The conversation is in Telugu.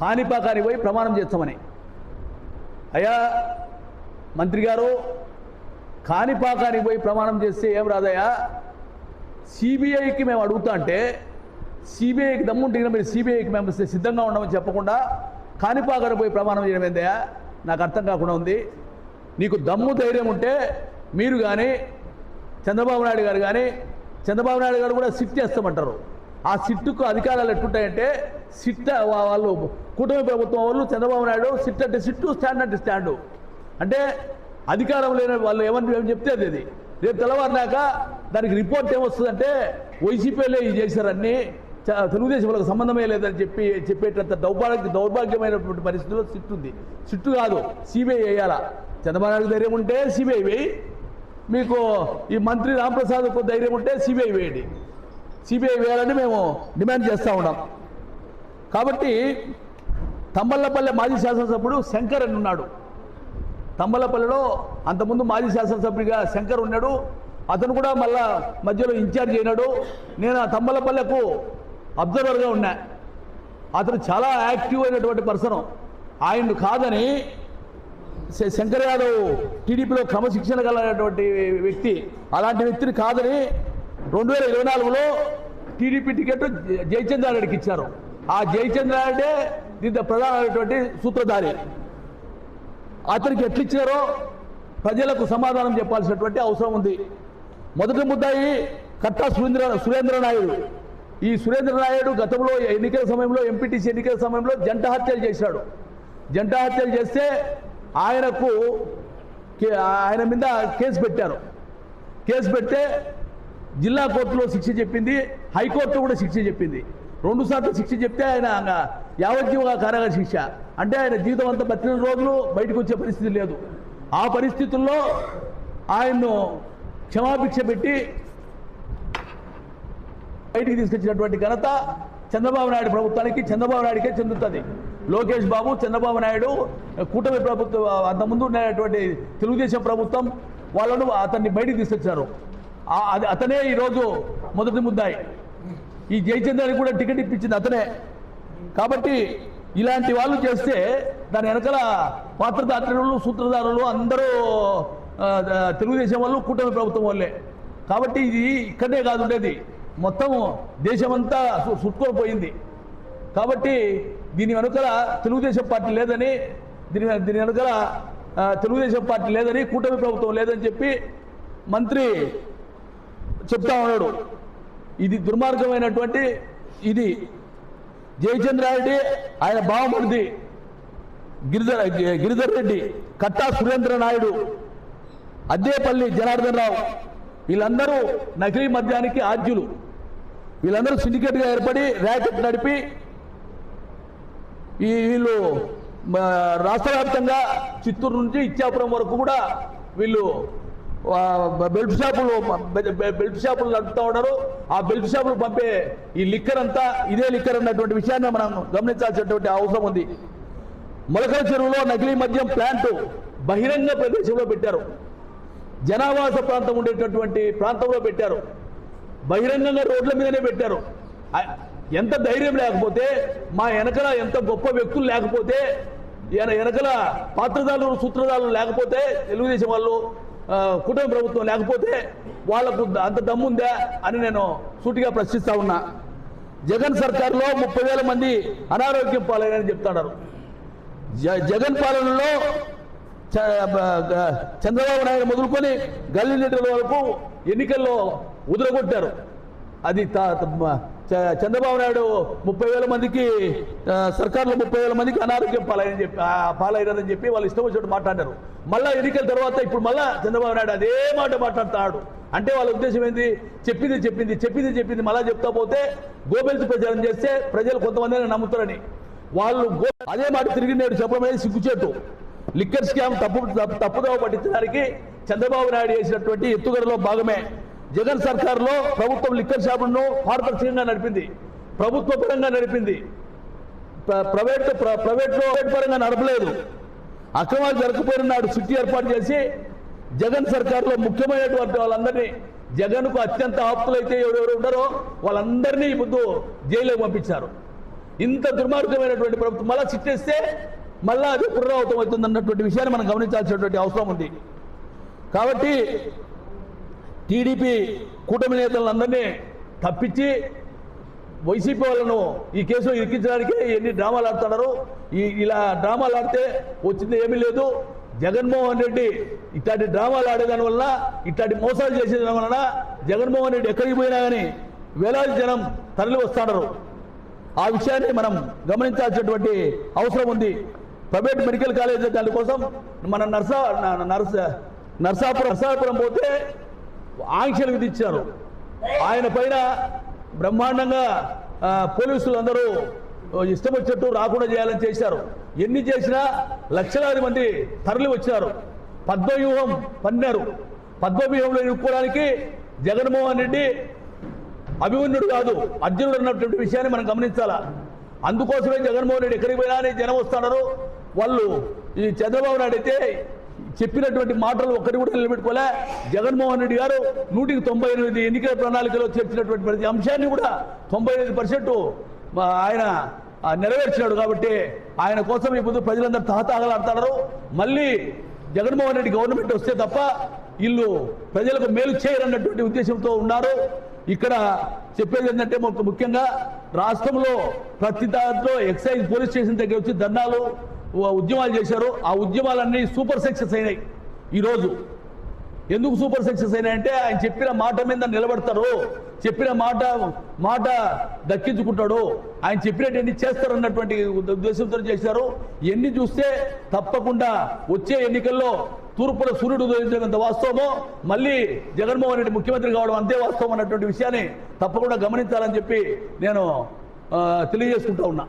కాణిపాకానికి పోయి ప్రమాణం చేస్తామని. అయ్యా మంత్రి గారు కాణిపాకానికి పోయి ప్రమాణం చేస్తే ఏం రాదయ్యా? సిబిఐకి మేము అడుగుతా అంటే సిబిఐకి దమ్ముంటే కనుక మీరు సిబిఐకి మేము సిద్ధంగా ఉండమని చెప్పకుండా కాణిపాకానికి పోయి ప్రమాణం చేయడం ఏందయ్యా? నాకు అర్థం కాకుండా ఉంది. నీకు దమ్ము ధైర్యం ఉంటే మీరు కానీ చంద్రబాబు నాయుడు గారు కానీ చంద్రబాబు నాయుడు గారు కూడా సిట్ చేస్తామంటారు. ఆ సిట్టుకు అధికారాలు ఎట్టుంటాయంటే సిట్ వాళ్ళు కూటమి ప్రభుత్వం వాళ్ళు చంద్రబాబు నాయుడు సిట్ అంటే సిట్టు స్టాండ్ అంటే స్టాండు. అంటే అధికారం లేని వాళ్ళు ఏమని ఏమని చెప్తే అది అది. రేపు తెల్లవారినాక దానికి రిపోర్ట్ ఏమొస్తుందంటే వైసీపీలో ఇది చేశారని చ- తెలుగుదేశం వాళ్ళకి సంబంధమే లేదని చెప్పి చెప్పేటంత దౌర్భాగ్య దౌర్భాగ్యమైనటువంటి పరిస్థితిలో సిట్ ఉంది. సిట్టు కాదు సిబిఐ వేయాలా? చంద్రబాబు నాయుడు ధైర్యం ఉంటే సిబిఐ వేయి. మీకు ఈ మంత్రి రాంప్రసాద్కు ధైర్యం ఉంటే సిబిఐ వేయండి. సిబిఐ వేయాలని మేము డిమాండ్ చేస్తూ ఉన్నాం. కాబట్టి తమ్మల్లపల్లె మాజీ శాసనసభ్యుడు శంకర్ అని ఉన్నాడు. తమ్మలపల్లిలో అంతకుముందు మాజీ శాసనసభ్యుడిగా శంకర్ ఉన్నాడు. అతను కూడా మళ్ళా మధ్యలో ఇన్ఛార్జ్ అయినాడు. నేను ఆ తమ్మలపల్లెకు అబ్జర్వర్గా ఉన్నా. అతను చాలా యాక్టివ్ అయినటువంటి పర్సన్. ఆయన్ను కాదని శంకర్ యాదవ్ టీడీపీలో క్రమశిక్షణ కలిగినటువంటి వ్యక్తి. అలాంటి వ్యక్తిని కాదని రెండు వేల ఇరవై నాలుగులో టీడీపీ టికెట్ జ- జయచంద్రారెడ్డికి ఇచ్చారు. ఆ జయచంద్రారెడ్డే దీంట్లో ప్రధానమైనటువంటి సూత్రధారి. అతనికి ఎట్లిచ్చారో ప్రజలకు సమాధానం చెప్పాల్సినటువంటి అవసరం ఉంది. మొదటి ముద్దాయి కట్టా సురేంద్ర సురేంద్ర నాయుడు. ఈ సురేంద్ర నాయుడు గతంలో ఎన్నికల సమయంలో ఎంపీటీసీ ఎన్నికల సమయంలో జంట హత్యలు చేశాడు. జంట హత్యలు చేస్తే ఆయనకు ఆయన మీద కేసు పెట్టారు. కేసు పెడితే జిల్లా కోర్టులో శిక్ష చెప్పింది హైకోర్టు కూడా శిక్ష చెప్పింది. రెండు సార్లు శిక్ష చెప్తే ఆయన ఇంకా యావజ్జీవ కారాగార శిక్ష. అంటే ఆయన జీవితం అంతా బతికిన రోజులు బయటకు వచ్చే పరిస్థితి లేదు. ఆ పరిస్థితుల్లో ఆయన్ను క్షమాభిక్ష పెట్టి బయటికి తీసుకొచ్చినటువంటి ఘనత చంద్రబాబు నాయుడు ప్రభుత్వానికి చంద్రబాబు నాయుడికే చెందుతుంది. లోకేష్ బాబు చంద్రబాబు నాయుడు కూటమి ప్రభుత్వం అంతకుముందు ఉన్నటువంటి తెలుగుదేశం ప్రభుత్వం వాళ్ళను అతన్ని బయటికి తీసుకొచ్చారు. అతనే ఈరోజు మొదటి ముద్దాయి. ఈ జయచంద్రానికి కూడా టికెట్ ఇప్పించింది అతనే. కాబట్టి ఇలాంటి వాళ్ళు చేస్తే దాని వెనకాల పాత్రదారులు సూత్రధారులు అందరూ తెలుగుదేశం వాళ్ళు కూటమి ప్రభుత్వం వాళ్ళే. కాబట్టి ఇది ఇక్కడే కాదు ఉండేది మొత్తం దేశమంతా సుట్టుకోపోయింది. కాబట్టి దీని వెనుకల తెలుగుదేశం పార్టీ లేదని దీని దీని వెనుకల తెలుగుదేశం పార్టీ లేదని కూటమి ప్రభుత్వం లేదని చెప్పి మంత్రి చెప్తా ఉన్నాడు. ఇది దుర్మార్గమైనటువంటి ఇది. జయచంద్రారెడ్డి ఆయన బావమరిది గిరిధర్ గిరిధర్ రెడ్డి కట్టా సురేంద్ర నాయుడు అద్దేపల్లి జనార్దన్ రావు వీళ్ళందరూ నకిలీ మద్యానికి ఆద్యులు వీళ్ళందరూ సిండికేట్గా ఏర్పడి ర్యాకెట్ నడిపి ఈ వీళ్ళు రాష్ట్ర వ్యాప్తంగా చిత్తూరు నుంచి ఇచ్చాపురం వరకు కూడా వీళ్ళు బెల్ట్ షాపులు బె- బెల్ట్ షాపులు నడుపుతూ ఉన్నారు. ఆ బెల్ట్ షాపులు పంపే ఈ లిక్కర్ అంతా ఇదే లిక్కర్ అన్నటువంటి విషయాన్ని మనం గమనించాల్సినటువంటి అవసరం ఉంది. మొలకల చెరువులో నకిలీ మద్యం ప్లాంట్ బహిరంగ ప్రదేశంలో పెట్టారు. జనావాస ప్రాంతం ఉండేటటువంటి ప్రాంతంలో పెట్టారు. బహిరంగంగా రోడ్ల మీదనే పెట్టారు. ఎంత ధైర్యం లేకపోతే మా వెనకల ఎంత గొప్ప వ్యక్తులు లేకపోతే వెనకల పాత్రదారులు సూత్రధారులు లేకపోతే తెలుగుదేశం వాళ్ళు కుటుంబ ప్రభుత్వం లేకపోతే వాళ్ళకు అంత దమ్ముందా అని నేను సూటిగా ప్రశ్నిస్తా ఉన్నా. జగన్ సర్కార్లో ముప్పై వేల మంది అనారోగ్యం పాలైనని చెప్తున్నారు. జ- జగన్ పాలనలో చ- చంద్రబాబు నాయుడు మొదలుకొని గల్లీ వరకు ఎన్నికల్లో ఉదరగొట్టారు. అది త- చంద్రబాబు నాయుడు ముప్పై వేల మందికి సర్కార్లో ముప్పై వేల మందికి అనారోగ్యం పాలైన చెప్పి ఆ, పాలైనారని చెప్పి వాళ్ళు ఇష్టం వచ్చినట్టు మాట్లాడారు. మళ్ళీ ఎన్నికల తర్వాత ఇప్పుడు మళ్ళీ చంద్రబాబు నాయుడు అదే మాట మాట్లాడుతున్నాడు అంటే వాళ్ళ ఉద్దేశం ఏంది? చెప్పింది చెప్పింది చెప్పింది చెప్పింది మళ్ళా చెప్తా పోతే గోబెల్స్ ప్రచారం చేస్తే ప్రజలు కొంతమంది నమ్ముతారని. వాళ్ళు అదే మాట తిరిగి నేడు చెప్పడం అనేది సిగ్గుచేటు. లిక్కర్ స్కామ్ తప్పు తప్పు- తప్పుదోవ పట్టించడానికి చంద్రబాబు నాయుడు చేసినటువంటి ఎత్తుగడలో భాగమే. జగన్ సర్కార్లో ప్రభుత్వం లిక్కర్ షాపులను పారదర్శకంగా నడిపింది. ప్రభుత్వ పరంగా నడిపింది. ప్ర- ప్రైవేట్ ప్ర- ప్రైవేట్లో పరంగా నడపలేదు. అక్రమాలు జరగకపోయిన నాడు సిట్టి ఏర్పాటు చేసి జగన్ సర్కార్లో ముఖ్యమైనటువంటి వాళ్ళందరినీ జగన్కు అత్యంత ఆప్తులైతే ఎవరెవరు ఉండరో వాళ్ళందరినీ ఈ ముందు జైలుకి పంపించారు. ఇంత దుర్మార్గమైనటువంటి ప్రభుత్వం మళ్ళా చిట్టేస్తే మళ్ళా అది పునరావృతం అవుతుంది అన్నటువంటి విషయాన్ని మనం గమనించాల్సినటువంటి అవసరం ఉంది. కాబట్టి టీడీపీ కూటమి నేతలందరినీ తప్పించి వైసీపీ వాళ్ళను ఈ కేసులో ఇరికించడానికి ఎన్ని డ్రామాలు ఆడుతున్నారు? ఈ ఇలా డ్రామాలు ఆడితే వచ్చింది ఏమీ లేదు. జగన్మోహన్ రెడ్డి ఇట్లాంటి డ్రామాలు ఆడేదాని వలన ఇట్లాంటి మోసాలు చేసేదాని వలన జగన్మోహన్ రెడ్డి ఎక్కడికి పోయినా కానీ వేలాది జనం తరలి వస్తున్నారు ఆ విషయాన్ని మనం గమనించాల్సినటువంటి అవసరం ఉంది. ప్రైవేట్ మెడికల్ కాలేజ్ దానికోసం మన నర్సా నర్స నర్సాపురం నర్సాపురం పోతే ఆంక్షలు విధించారు. ఆయన పైన బ్రహ్మాండంగా పోలీసులు అందరూ ఇష్టం వచ్చినట్టు రాకుండా చేయాలని చేశారు. ఎన్ని చేసినా లక్షలాది మంది తరలి వచ్చారు పద్మవ్యూహం పన్నారు. పద్మవ్యూహంలో ఇరుక్కోవడానికి జగన్మోహన్ రెడ్డి అభిమన్యుడు కాదు అర్జునుడు అన్నటువంటి విషయాన్ని మనం గమనించాలా? అందుకోసమే జగన్మోహన్ రెడ్డి ఎక్కడికి పోయినా అని జనం వస్తున్నారు. వాళ్ళు ఈ చంద్రబాబు నాయుడు అయితే చెప్పినటువంటి మాటలు ఒక్కటి కూడా నిలబెట్టుకోలే. జగన్మోహన్ రెడ్డి గారు నూటికి తొంభై ఎనిమిది ఎన్నికల ప్రణాళికలో చేర్చినటువంటి ప్రతి అంశాన్ని కూడా తొంభై ఎనిమిది పర్సెంట్ ఆయన నెరవేర్చినాడు కాబట్టి ఆయన కోసం ఇప్పుడు ప్రజలందరూ తహతహలాడుతున్నారు. మళ్ళీ జగన్మోహన్ రెడ్డి గవర్నమెంట్ వస్తే తప్ప వీళ్ళు ప్రజలకు మేలు చేయరన్నటువంటి ఉద్దేశంతో ఉన్నారు. ఇక్కడ చెప్పేది ఏంటంటే ముఖ్యంగా రాష్ట్రంలో ప్రతి దాంట్లో ఎక్సైజ్ పోలీస్ స్టేషన్ దగ్గర వచ్చి ధర్నాలు ఉద్యమాలు చేశారు ఆ ఉద్యమాలన్నీ సూపర్ సక్సెస్ అయినాయి. ఈరోజు ఎందుకు సూపర్ సక్సెస్ అయినాయంటే ఆయన చెప్పిన మాట మీద నిలబడతారు చెప్పిన మాట మాట దక్కించుకుంటాడు ఆయన చెప్పినట్టు చేస్తారు అన్నటువంటి ఉద్దేశంతో చేశారు ఎన్ని చూస్తే తప్పకుండా వచ్చే ఎన్నికల్లో తూర్పున సూర్యుడు ఉదయించినంత వాస్తవమో మళ్ళీ జగన్మోహన్ రెడ్డి ముఖ్యమంత్రి కావడం అంతే వాస్తవం అన్నటువంటి విషయాన్ని తప్పకుండా గమనించాలని చెప్పి నేను తెలియజేసుకుంటా ఉన్నా.